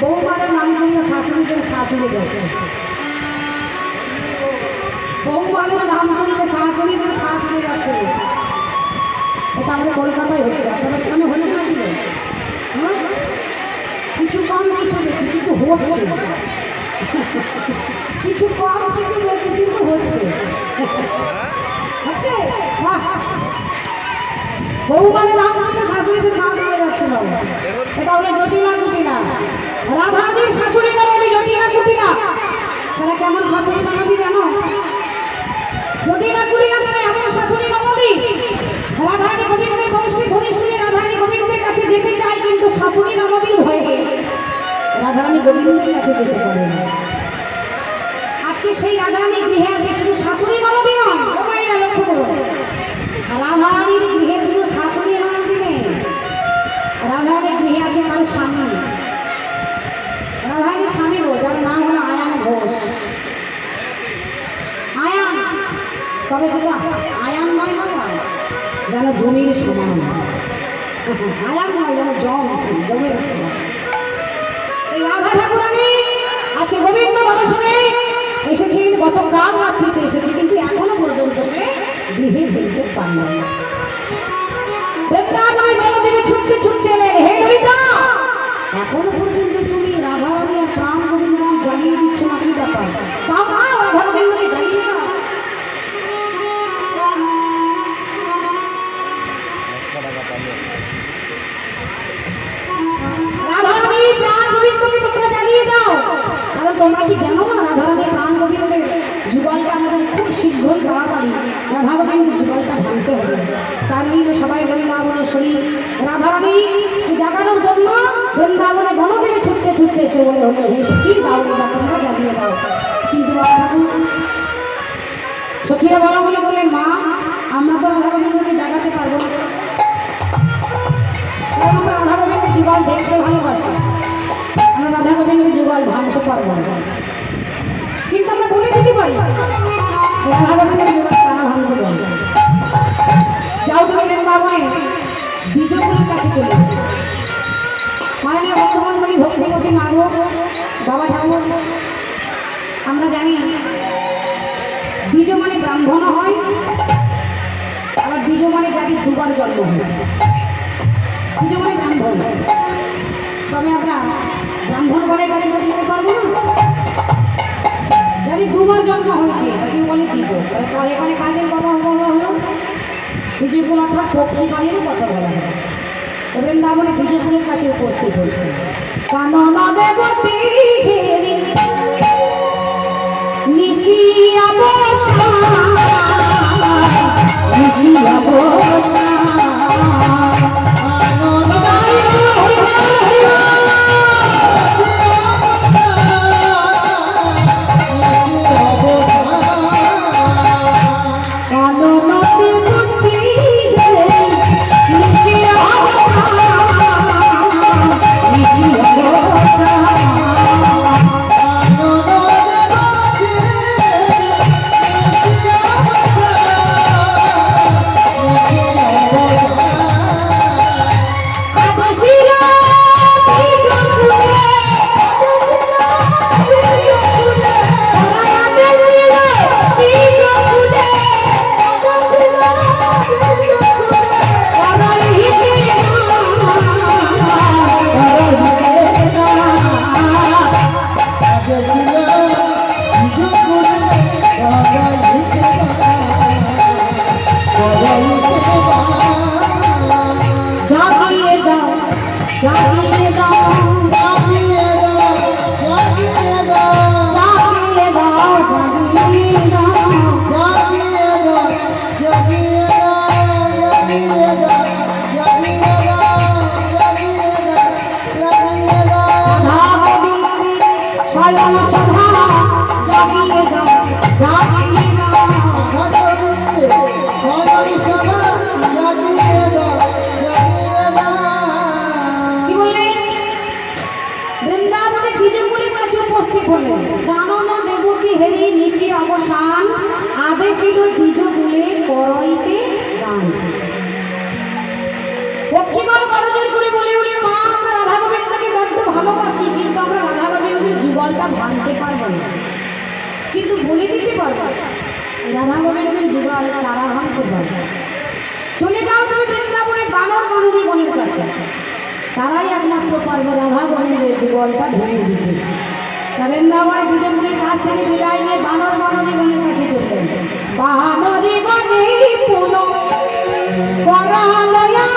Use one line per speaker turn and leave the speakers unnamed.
বৌমাদের নাম শুনলে শাশুড়ি করে শাশুড়ি যাচ্ছে বৌমাদের নাম শুনলে শাশুড়ি করে শাশুড়ি যাচ্ছে এটা আমাদের কলকাতায় হচ্ছে, আপনাদের এখানে হচ্ছে নাকি? গো? হ্যাঁ? কিছু কম, কিছু বেশি কিছু হচ্ছে। কিছু কম, কিছু বেশি, কিন্তু হচ্ছে। হচ্ছে? বৌমাদের নাম শুনলে শাশুড়িদের নাম শুনে যাচ্ছিল এটা হলো জটিলা কুটিলা রাধাদির শাশুড়ি নাম হলো জটিলা কুটিলা। কেমন শাশুড়ি নামাবি জানো? জটিলা কুটিলা তারা এমন শাশুড়ি নামাবি রাধারানী গোবিন্দের বংশে ধরে শুনে রাধারানী গোবিন্দের কাছে যেতে চায়, কিন্তু শাশুড়ি নামাবির ভয়ে। রাধারানী গোবিন্দের কাছে যেতে পারে না। আজকে সেই রাধারানী গৃহে আছে, শুধু শাশুড়ি নামাবি নয়। মায়েরা লক্ষ্য রাধারানীর গৃহে শুধু শাশুড়ি নন্দী নেই। রাধারানীর গৃহে আছে তার স্বামী রাধারানীর স্বামী গো যার নাম হলো আয়ান ঘোষ আয়ান তবে শুধু আয়াম নয় নয় নয় যেন জমির সমান আয়াম নয় যেন জম জমির সমান সেই রাধা আমি আজকে গোবিন্দ দর্শনে এসেছি গত কাল রাত্রিতে এসেছি, কিন্তু এখনও পর্যন্ত সে গৃহে ভেঙে পারল না। তোমরা কি জানো না রাধারানী প্রাণ গোবিন্দের যুগলটা আমাদের খুব শীঘ্রই তাড়াতাড়ি রাধা গোবিন্দের যুগলটা ভাঙতে হবে। তার নিয়ে সবাই বলি, মা বলে শুনি রাধারানী জাগানোর জন্য বৃন্দাবনে বনদেবী ছুটতে ছুটতে এসে বলে হলো হে সখী দাও তোমরা জ্বালিয়ে দাও। কিন্তু সখীরা বলা বলে বললেন মা ভাঙতে পারব না। কিন্তু আমরা বলে দিতে পারি। যাও তুমি বৃন্দাবনে দ্বিজগুলির কাছে চলে। মাননীয় মাধব বাবা ঠাকুর। আমরা জানি দ্বিজ মানে ব্রাহ্মণ হয়, আবার দ্বিজ মানে যাদের দুবার জন্ম হয়েছে। মানে ব্রাহ্মণ। তবে আমরা ব্রাহ্মণ ঘরের কাছে তো যেতে পারব না। যাদের দুবার জন্ম হয়েছে তাকে বলে দ্বিজ তো এখানে কাজের কথা বলা হলো। দ্বিজগুলো অর্থাৎ কথা বলা হলো। তো বৃন্দাবনে দ্বিজগুলোর কাছে উপস্থিত হয়েছে। কানন 然后然高 অবসান। আদেশিল দ্বিজগুলে করইতে গান পক্ষীগণ করজোর করে বলে বলে মা, আমরা রাধা গোবিন্দকে বড্ড ভালোবাসি, কিন্তু আমরা যুগলটা ভাঙতে পারব না। কিন্তু বলে দিতে পারব রাধা গোবিন্দের যুগল তারা ভাঙতে পারবে চলে যাও তুমি বৃন্দাবনের বানর বানরী গণের কাছে। তারাই একমাত্র পারবে রাধা গোবিন্দের যুগলটা ভেঙে দিতে। নরেন্দ্র বিজেপুরের কাছ থেকে বিদায় নিয়ে বানর বনরি গণের কাছে চললেন বানরি গণি পুনো করালয়া